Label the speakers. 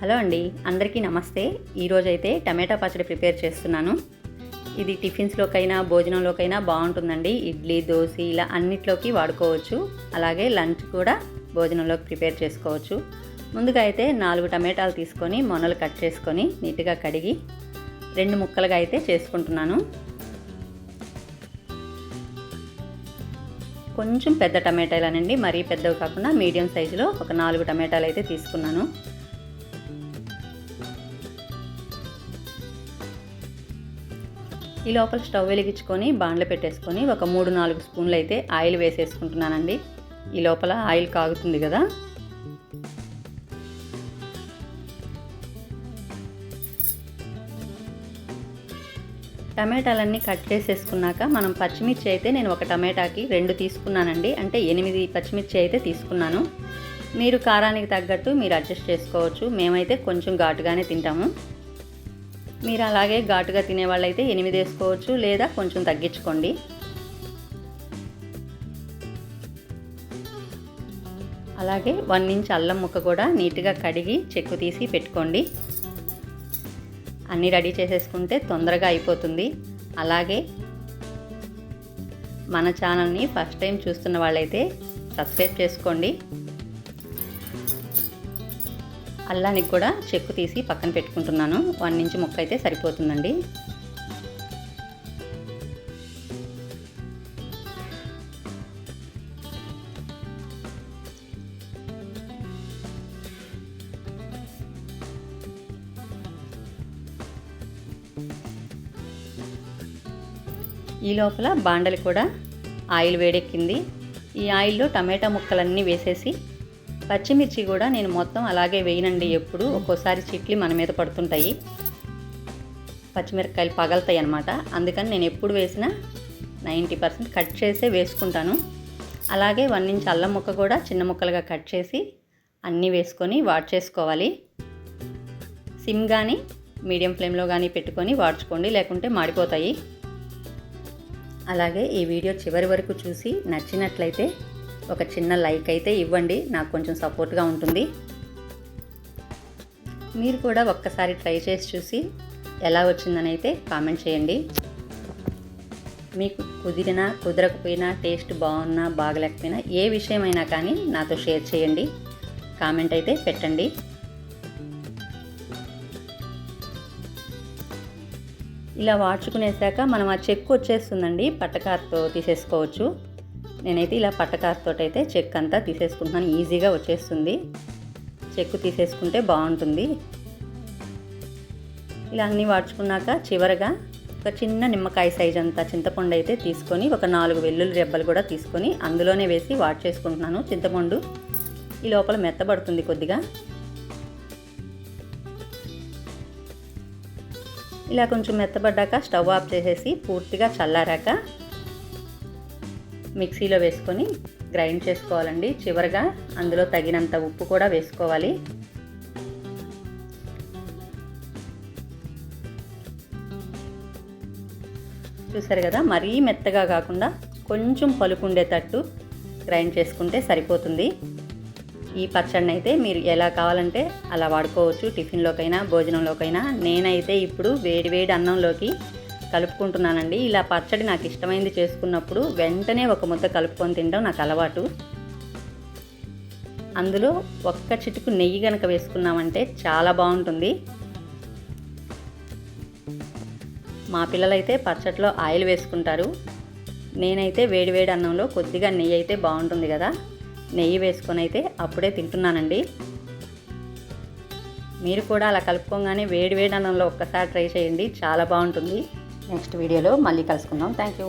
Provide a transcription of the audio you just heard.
Speaker 1: Hello అండి అందరికీ నమస్తే. ఈరోజు అయితే టమాటా పచ్చడి ప్రిపేర్ చేస్తున్నాను. ఇది టిఫిన్స్లోకైనా భోజనంలోకైనా బాగుంటుందండి. ఇడ్లీ దోశ ఇలా అన్నిట్లోకి వాడుకోవచ్చు. అలాగే లంచ్ కూడా భోజనంలోకి ప్రిపేర్ చేసుకోవచ్చు. ముందుగా అయితే నాలుగు టమాటాలు తీసుకొని మొనలు కట్ చేసుకొని నీట్గా కడిగి రెండు ముక్కలుగా అయితే చేసుకుంటున్నాను. కొంచెం పెద్ద టమాటాలనండి మరీ పెద్దవి కాకుండా మీడియం సైజులో ఒక నాలుగు టమాటాలు అయితే తీసుకున్నాను. ఈ లోపల స్టవ్ వెలిగించుకొని బాండ్లు పెట్టేసుకొని ఒక మూడు నాలుగు స్పూన్లు అయితే ఆయిల్ వేసేసుకుంటున్నానండి. ఈ లోపల ఆయిల్ కాగుతుంది కదా. టమాటాలన్నీ కట్ చేసేసుకున్నాక మనం పచ్చిమిర్చి అయితే నేను ఒక టమాటాకి రెండు తీసుకున్నానండి. అంటే ఎనిమిది పచ్చిమిర్చి అయితే తీసుకున్నాను. మీరు కారానికి తగ్గట్టు మీరు అడ్జస్ట్ చేసుకోవచ్చు. మేమైతే కొంచెం ఘాటుగానే తింటాము. మీరు అలాగే ఘాటుగా తినే వాళ్ళైతే ఎనిమిది వేసుకోవచ్చు లేదా కొంచెం తగ్గించుకోండి. అలాగే వన్ ఇంచ్ అల్లం ముక్క కూడా నీట్గా కడిగి చెక్కు తీసి పెట్టుకోండి. అన్నీ రెడీ చేసేసుకుంటే తొందరగా అయిపోతుంది. అలాగే మన ఛానల్ని ఫస్ట్ టైం చూస్తున్న వాళ్ళైతే సబ్స్క్రైబ్ చేసుకోండి. అల్లానికి కూడా చెక్కు తీసి పక్కన పెట్టుకుంటున్నాను. వన్ ఇంచ్ ముక్క అయితే సరిపోతుందండి. ఈ లోపల బాండలి కూడా ఆయిల్ వేడెక్కింది. ఈ ఆయిల్లో టమాటా ముక్కలన్నీ వేసేసి పచ్చిమిర్చి కూడా నేను మొత్తం అలాగే వేయనండి ఎప్పుడు. ఒక్కోసారి చిట్లి మన మీద పడుతుంటాయి. పచ్చిమిరపకాయలు పగలుతాయి అనమాట అందుకని నేను ఎప్పుడు వేసినా నైంటీ పర్సెంట్ కట్ చేసే వేసుకుంటాను. అలాగే వన్ ఇంచ్ అల్లం ముక్క కూడా చిన్న ముక్కలుగా కట్ చేసి అన్నీ వేసుకొని వాడ్ చేసుకోవాలి. సిమ్ కానీ మీడియం ఫ్లేమ్లో కానీ పెట్టుకొని వాడ్చుకోండి లేకుంటే మాడిపోతాయి. అలాగే ఈ వీడియో చివరి వరకు చూసి నచ్చినట్లయితే ఒక చిన్న లైక్ అయితే ఇవ్వండి. నాకు కొంచెం సపోర్ట్గా ఉంటుంది. మీరు కూడా ఒక్కసారి ట్రై చేసి చూసి ఎలా వచ్చిందని అయితే కామెంట్ చేయండి. మీకు కుదిరినా కుదరకపోయినా టేస్ట్ బాగున్నా బాగలేకపోయినా ఏ విషయమైనా కానీ నాతో షేర్ చేయండి. కామెంట్ అయితే పెట్టండి. ఇలా వాడ్చుకునేసాక మనం ఆ చెక్కు వచ్చేస్తుందండి. పట్టకారుతో తీసేసుకోవచ్చు. నేనైతే ఇలా పట్టకారుతో అయితే చెక్ అంతా తీసేసుకుంటున్నాను. ఈజీగా వచ్చేస్తుంది. చెక్కు తీసేసుకుంటే బాగుంటుంది. ఇలా అన్నీ వాడ్చుకున్నాక చివరగా ఒక చిన్న నిమ్మకాయ సైజ్ అంతా చింతపండు అయితే తీసుకొని ఒక నాలుగు వెల్లుల్లి రెబ్బలు కూడా తీసుకొని అందులోనే వేసి వాడ్ చేసుకుంటున్నాను. చింతపండు ఈ లోపల మెత్తబడుతుంది కొద్దిగా. ఇలా కొంచెం మెత్తబడ్డాక స్టవ్ ఆఫ్ చేసేసి పూర్తిగా చల్లారాక మిక్సీలో వేసుకొని గ్రైండ్ చేసుకోవాలండి. చివరిగా అందులో తగినంత ఉప్పు కూడా వేసుకోవాలి. చూసారు కదా మరీ మెత్తగా కాకుండా కొంచెం పలుకుండేటట్టు గ్రైండ్ చేసుకుంటే సరిపోతుంది. ఈ పచ్చడిని అయితే మీరు ఎలా కావాలంటే అలా వాడుకోవచ్చు. టిఫిన్లోకైనా భోజనంలోకైనా. నేనైతే ఇప్పుడు వేడి వేడి అన్నంలోకి కలుపుకుంటున్నానండి. ఇలా పచ్చడి నాకు ఇష్టమైంది చేసుకున్నప్పుడు వెంటనే ఒక ముద్ద కలుపుకొని తినడం నాకు అలవాటు. అందులో ఒక్క చిటుకు నెయ్యి కనుక వేసుకున్నామంటే చాలా బాగుంటుంది. మా పిల్లలైతే పచ్చట్లో ఆయిల్ వేసుకుంటారు. నేనైతే వేడివేడి అన్నంలో కొద్దిగా నెయ్యి అయితే బాగుంటుంది కదా. నెయ్యి వేసుకొని అయితే అప్పుడే తింటున్నానండి. మీరు కూడా అలా కలుపుకోగానే వేడివేడి అన్నంలో ఒక్కసారి ట్రై చేయండి. చాలా బాగుంటుంది. నెక్స్ట్ వీడియోలో మళ్ళీ కలుసుకుందాం. Thank you